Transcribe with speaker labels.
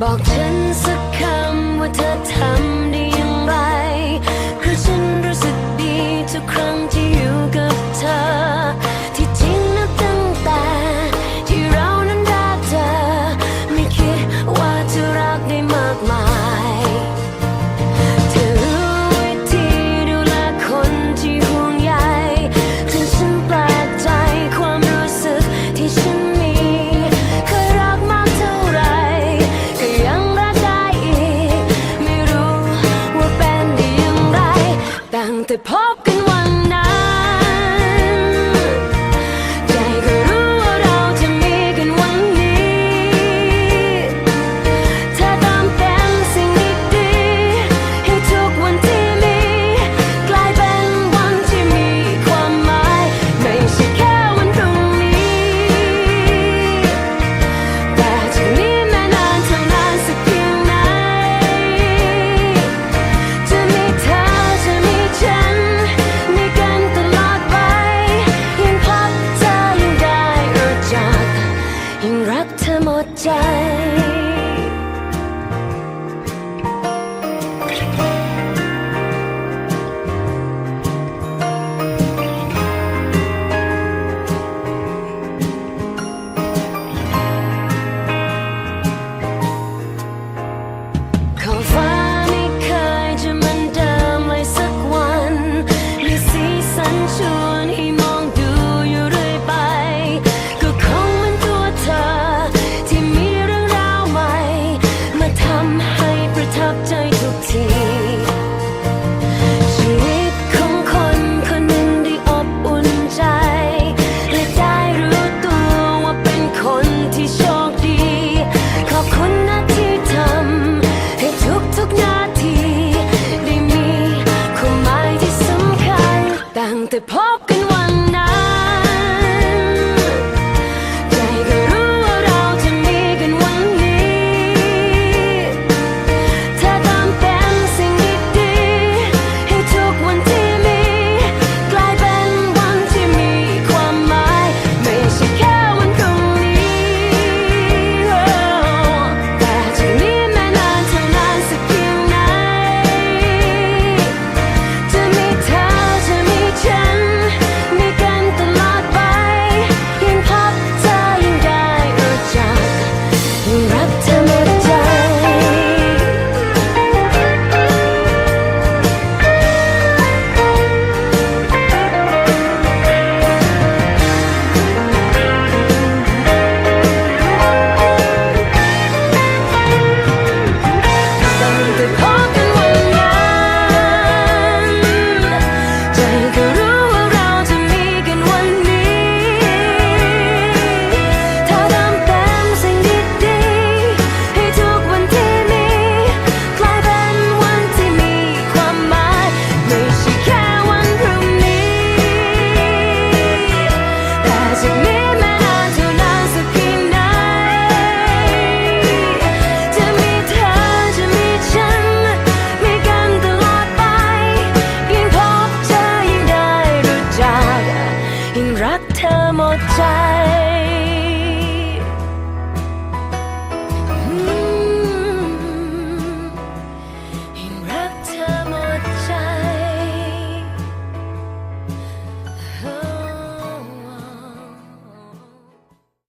Speaker 1: บอกฉันสักคำว่าเธอทำ The palm 家 the pump.